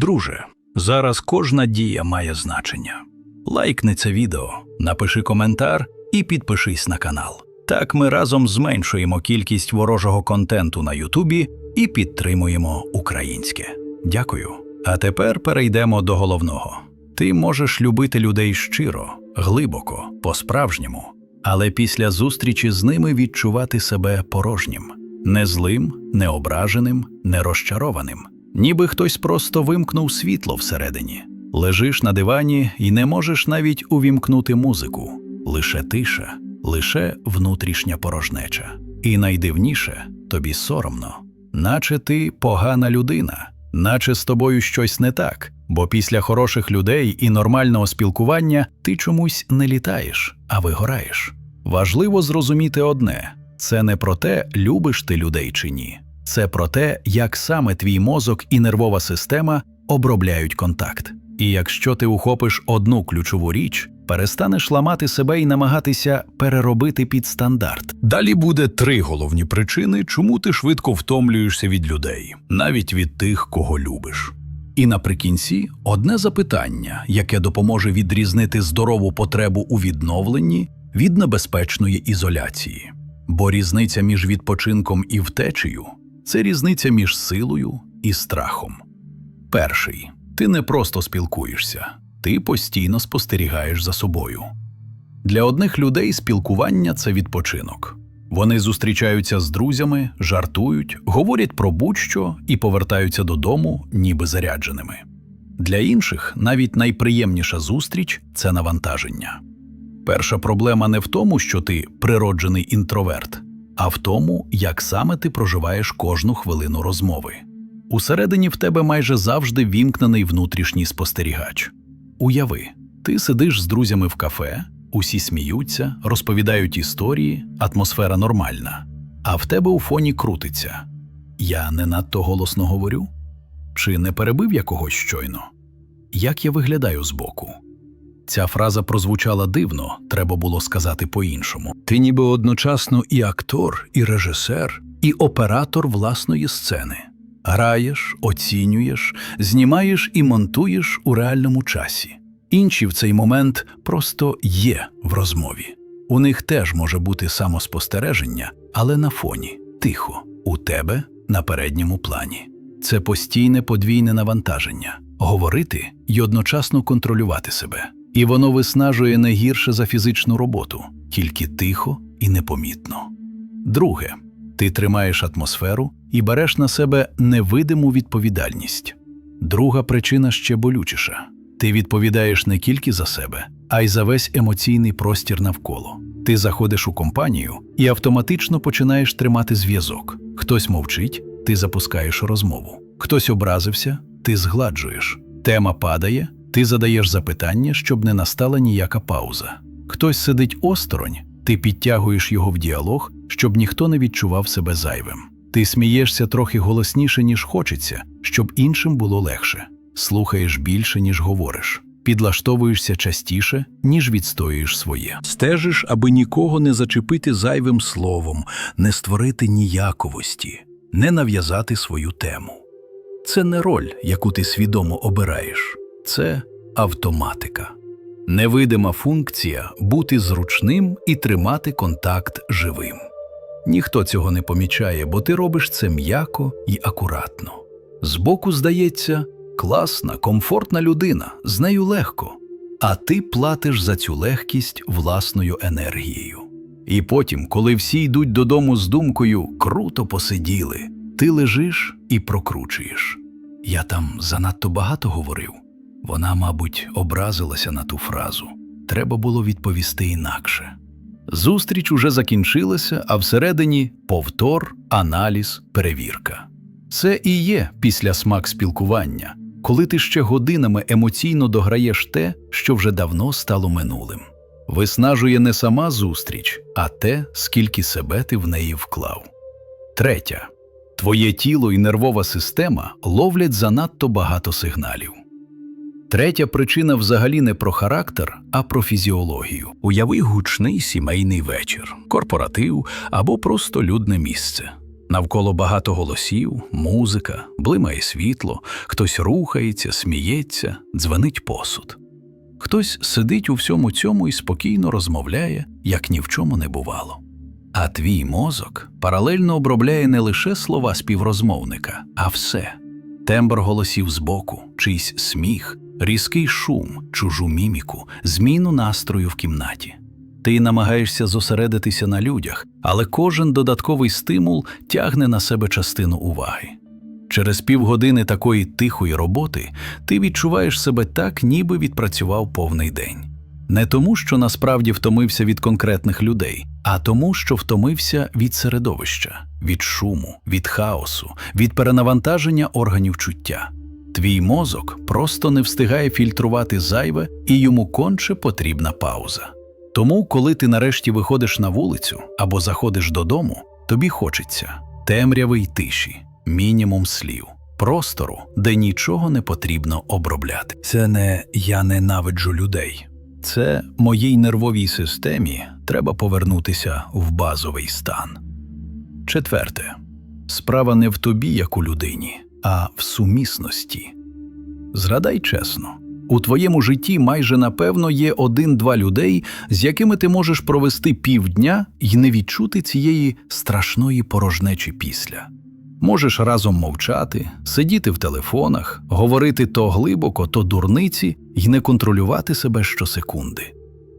Друже, зараз кожна дія має значення. Лайкни це відео, напиши коментар і підпишись на канал. Так ми разом зменшуємо кількість ворожого контенту на Ютубі і підтримуємо українське. Дякую. А тепер перейдемо до головного. Ти можеш любити людей щиро, глибоко, по-справжньому, але після зустрічі з ними відчувати себе порожнім, не злим, не ображеним, не розчарованим, ніби хтось просто вимкнув світло всередині. Лежиш на дивані і не можеш навіть увімкнути музику, лише тиша, лише внутрішня порожнеча. І найдивніше тобі соромно, наче ти погана людина, наче з тобою щось не так, бо після хороших людей і нормального спілкування ти чомусь не літаєш, а вигораєш. Важливо зрозуміти одне: це не про те, любиш ти людей чи ні. Це про те, як саме твій мозок і нервова система обробляють контакт. І якщо ти ухопиш одну ключову річ, перестанеш ламати себе і намагатися переробити під стандарт. Далі буде три головні причини, чому ти швидко втомлюєшся від людей, навіть від тих, кого любиш. І наприкінці одне запитання, яке допоможе відрізнити здорову потребу у відновленні від небезпечної ізоляції. Бо різниця між відпочинком і втечею це різниця між силою і страхом. Перший ти не просто спілкуєшся, ти постійно спостерігаєш за собою. Для одних людей спілкування це відпочинок. Вони зустрічаються з друзями, жартують, говорять про будь-що і повертаються додому, ніби зарядженими. Для інших навіть найприємніша зустріч це навантаження. Перша проблема не в тому, що ти природжений інтроверт, а в тому, як саме ти проживаєш кожну хвилину розмови. Усередині в тебе майже завжди вімкнений внутрішній спостерігач. Уяви, ти сидиш з друзями в кафе, усі сміються, розповідають історії, атмосфера нормальна, а в тебе у фоні крутиться. Я не надто голосно говорю? Чи не перебив я когось щойно? Як я виглядаю збоку? Ця фраза прозвучала дивно, треба було сказати по-іншому. Ти ніби одночасно і актор, і режисер, і оператор власної сцени. Граєш, оцінюєш, знімаєш і монтуєш у реальному часі. Інші в цей момент просто є в розмові. У них теж може бути самоспостереження, але на фоні, тихо, у тебе на передньому плані. Це постійне подвійне навантаження говорити і одночасно контролювати себе. І воно виснажує не гірше за фізичну роботу, тільки тихо і непомітно. Друге, ти тримаєш атмосферу і береш на себе невидиму відповідальність. Друга причина ще болючіша ти відповідаєш не тільки за себе, а й за весь емоційний простір навколо. Ти заходиш у компанію і автоматично починаєш тримати зв'язок. Хтось мовчить, ти запускаєш розмову. Хтось образився, ти згладжуєш. Тема падає, ти задаєш запитання, щоб не настала ніяка пауза. Хтось сидить осторонь, ти підтягуєш його в діалог, щоб ніхто не відчував себе зайвим. Ти смієшся трохи голосніше, ніж хочеться, щоб іншим було легше. Слухаєш більше, ніж говориш, підлаштовуєшся частіше, ніж відстоюєш своє. Стежиш, аби нікого не зачепити зайвим словом, не створити ніяковості, не нав'язати свою тему. Це не роль, яку ти свідомо обираєш, це автоматика. Невидима функція бути зручним і тримати контакт живим. Ніхто цього не помічає, бо ти робиш це м'яко і акуратно. Збоку здається, класна, комфортна людина, з нею легко, а ти платиш за цю легкість власною енергією. І потім, коли всі йдуть додому з думкою круто посиділи, ти лежиш і прокручуєш. Я там занадто багато говорив. Вона, мабуть, образилася на ту фразу. Треба було відповісти інакше. Зустріч уже закінчилася, а всередині повтор, аналіз, перевірка. Це і є після смак спілкування, коли ти ще годинами емоційно дограєш те, що вже давно стало минулим. Виснажує не сама зустріч, а те, скільки себе ти в неї вклав. Третя. Твоє тіло і нервова система ловлять занадто багато сигналів. Третя причина взагалі не про характер, а про фізіологію. Уяви гучний сімейний вечір, корпоратив або просто людне місце. Навколо багато голосів, музика, блимає світло, хтось рухається, сміється, дзвенить посуд. Хтось сидить у всьому цьому і спокійно розмовляє, як ні в чому не бувало. А твій мозок паралельно обробляє не лише слова співрозмовника, а все тембр голосів збоку, чийсь сміх, різкий шум, чужу міміку, зміну настрою в кімнаті. Ти намагаєшся зосередитися на людях, але кожен додатковий стимул тягне на себе частину уваги. Через півгодини такої тихої роботи ти відчуваєш себе так, ніби відпрацював повний день. Не тому, що насправді втомився від конкретних людей, а тому, що втомився від середовища, від шуму, від хаосу, від перенавантаження органів чуття. Твій мозок просто не встигає фільтрувати зайве, і йому конче потрібна пауза. Тому, коли ти нарешті виходиш на вулицю або заходиш додому, тобі хочеться темряви й тиші, мінімум слів, простору, де нічого не потрібно обробляти. Це не я ненавиджу людей. Це моїй нервовій системі треба повернутися в базовий стан. Четверте, справа не в тобі, як у людині, а в сумісності. Згадай чесно, у твоєму житті майже напевно є один-два людей, з якими ти можеш провести півдня і не відчути цієї страшної порожнечі після. Можеш разом мовчати, сидіти в телефонах, говорити то глибоко, то дурниці і не контролювати себе щосекунди.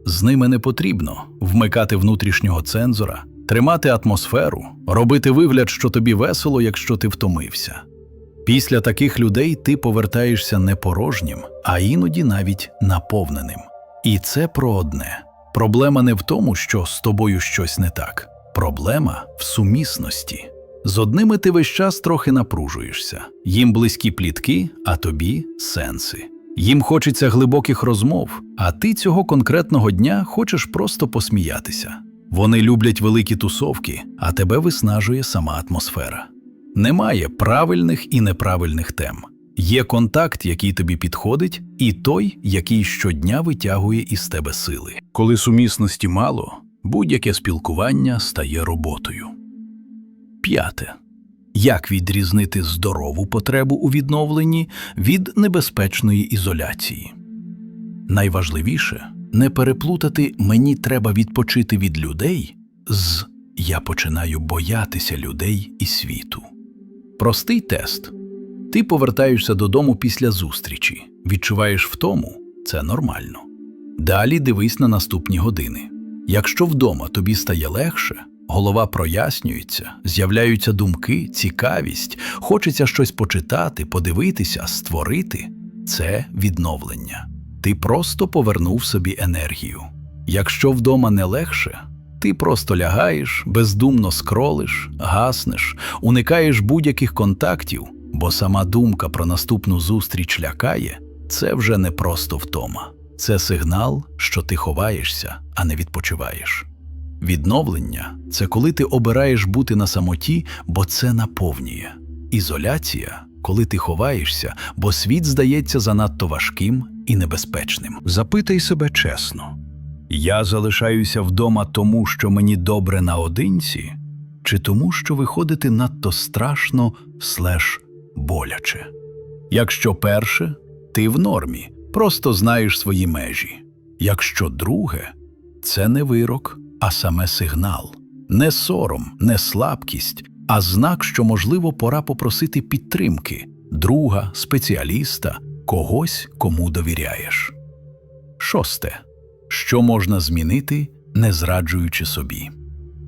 З ними не потрібно вмикати внутрішнього цензора, тримати атмосферу, робити вигляд, що тобі весело, якщо ти втомився. Після таких людей ти повертаєшся не порожнім, а іноді навіть наповненим. І це про одне. Проблема не в тому, що з тобою щось не так. Проблема в сумісності. З одними ти весь час трохи напружуєшся, їм близькі плітки, а тобі сенси. Їм хочеться глибоких розмов, а ти цього конкретного дня хочеш просто посміятися. Вони люблять великі тусовки, а тебе виснажує сама атмосфера. Немає правильних і неправильних тем. Є контакт, який тобі підходить, і той, який щодня витягує із тебе сили. Коли сумісності мало, будь-яке спілкування стає роботою. П'яте. Як відрізнити здорову потребу у відновленні від небезпечної ізоляції? Найважливіше не переплутати мені треба відпочити від людей з я починаю боятися людей і світу. Простий тест. Ти повертаєшся додому після зустрічі, відчуваєш втому це нормально. Далі дивись на наступні години. Якщо вдома тобі стає легше, голова прояснюється, з'являються думки, цікавість, хочеться щось почитати, подивитися, створити це відновлення. Ти просто повернув собі енергію. Якщо вдома не легше, ти просто лягаєш, бездумно скролиш, гаснеш, уникаєш будь-яких контактів, бо сама думка про наступну зустріч лякає, це вже не просто втома. Це сигнал, що ти ховаєшся, а не відпочиваєш. Відновлення це коли ти обираєш бути на самоті, бо це наповнює. Ізоляція коли ти ховаєшся, бо світ здається занадто важким і небезпечним. Запитай себе чесно. Я залишаюся вдома тому, що мені добре наодинці, чи тому, що виходити надто страшно слеш боляче. Якщо перше, ти в нормі, просто знаєш свої межі. Якщо друге, це не вирок, а саме сигнал, не сором, не слабкість, а знак, що, можливо, пора попросити підтримки друга, спеціаліста, когось, кому довіряєш. Шосте. Що можна змінити, не зраджуючи собі?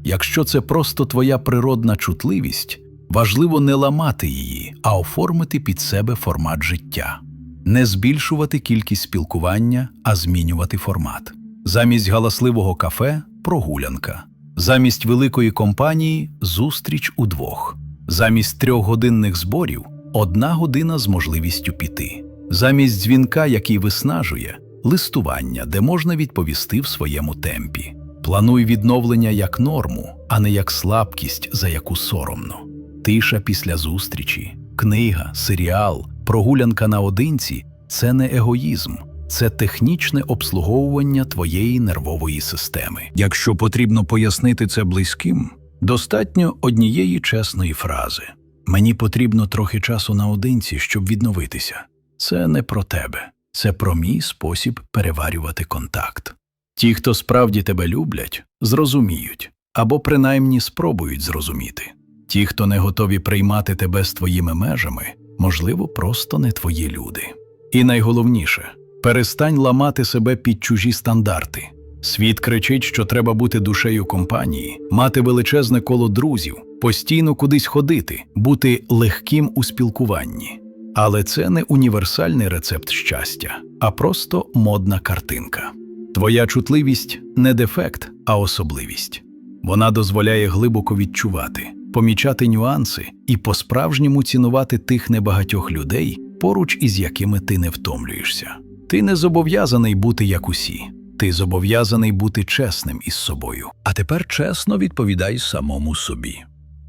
Якщо це просто твоя природна чутливість, важливо не ламати її, а оформити під себе формат життя, не збільшувати кількість спілкування, а змінювати формат. Замість галасливого кафе прогулянка, замість великої компанії зустріч удвох, замість трьохгодинних зборів одна година з можливістю піти, замість дзвінка, який виснажує листування, де можна відповісти в своєму темпі. Плануй відновлення як норму, а не як слабкість, за яку соромно. Тиша після зустрічі, книга, серіал, прогулянка наодинці це не егоїзм, це технічне обслуговування твоєї нервової системи. Якщо потрібно пояснити це близьким, Достатньо однієї чесної фрази. Мені потрібно трохи часу наодинці, щоб відновитися. Це не про тебе, це про мій спосіб переварювати контакт. Ті, хто справді тебе люблять, зрозуміють або принаймні спробують зрозуміти. Ті, хто не готові приймати тебе з твоїми межами, можливо, просто не твої люди. І найголовніше перестань ламати себе під чужі стандарти. Світ кричить, що треба бути душею компанії, мати величезне коло друзів, постійно кудись ходити, бути легким у спілкуванні. Але це не універсальний рецепт щастя, а просто модна картинка. Твоя чутливість не дефект, а особливість. Вона дозволяє глибоко відчувати, помічати нюанси і по-справжньому цінувати тих небагатьох людей, поруч із якими ти не втомлюєшся. Ти не зобов'язаний бути як усі, ти зобов'язаний бути чесним із собою. А тепер чесно відповідай самому собі.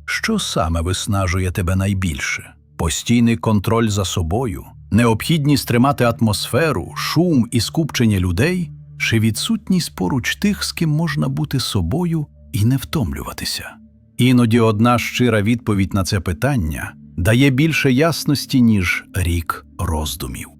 Що саме виснажує тебе найбільше? Постійний контроль за собою, необхідність тримати атмосферу, шум і скупчення людей, чи відсутність поруч тих, з ким можна бути собою і не втомлюватися? Іноді одна щира відповідь на це питання дає більше ясності, ніж рік роздумів.